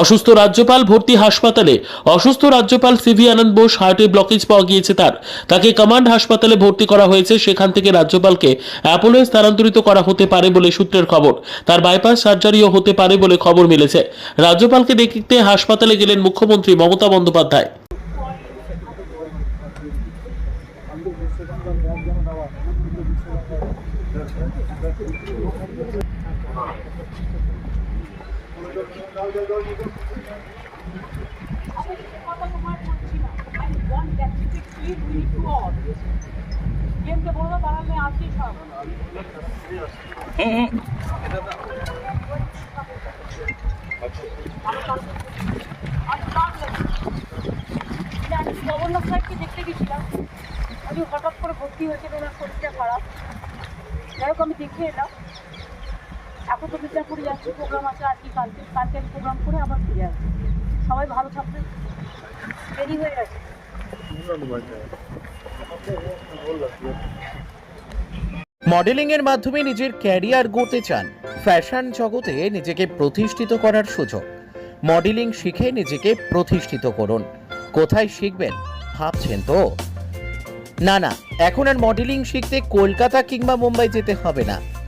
অসুস্থ রাজ্যপাল ভর্তি হাসপাতালে। অসুস্থ রাজ্যপাল সিভি আনন্দ বোস হার্টে ব্লকেজ পাওয়া গিয়েছে তার। তাকে কমান্ড হাসপাতালে ভর্তি করা হয়েছে, সেখান থেকে রাজ্যপালকে অ্যাপোলো স্থানান্তরিত করা হতে পারে বলে সূত্রের খবর। তার বাইপাস সার্জারিও হতে পারে বলে খবর মিলেছে। রাজ্যপালকে দেখতে হাসপাতালে গেলেন মুখ্যমন্ত্রী মমতা বন্দ্যোপাধ্যায়। গভর্নর সাহেবকে দেখতে গেছিলাম আমি হঠাৎ করে ভর্তি হয়েছিল ওনার শরীরটা খারাপ। যাই হোক, আমি দেখে এলাম। এখন তো মির্জাপুরে যাচ্ছি প্রোগ্রাম আছে আজকে কালকে কালকে প্রোগ্রাম করে আবার ফিরে আসব। সবাই ভালো থাকবে। দেরি হয়ে গেছে। মডেলিং এর মাধ্যমে নিজের ক্যারিয়ার গড়তে চান। ফ্যাশন জগতে নিজেকে প্রতিষ্ঠিত করার সুযোগ। মডেলিং শিখে নিজেকে প্রতিষ্ঠিত করুন। কোথায় শিখবেন, ভাবছেন তো? না না, এখন আর মডেলিং শিখতে কলকাতা কিংবা মুম্বাই যেতে হবে না।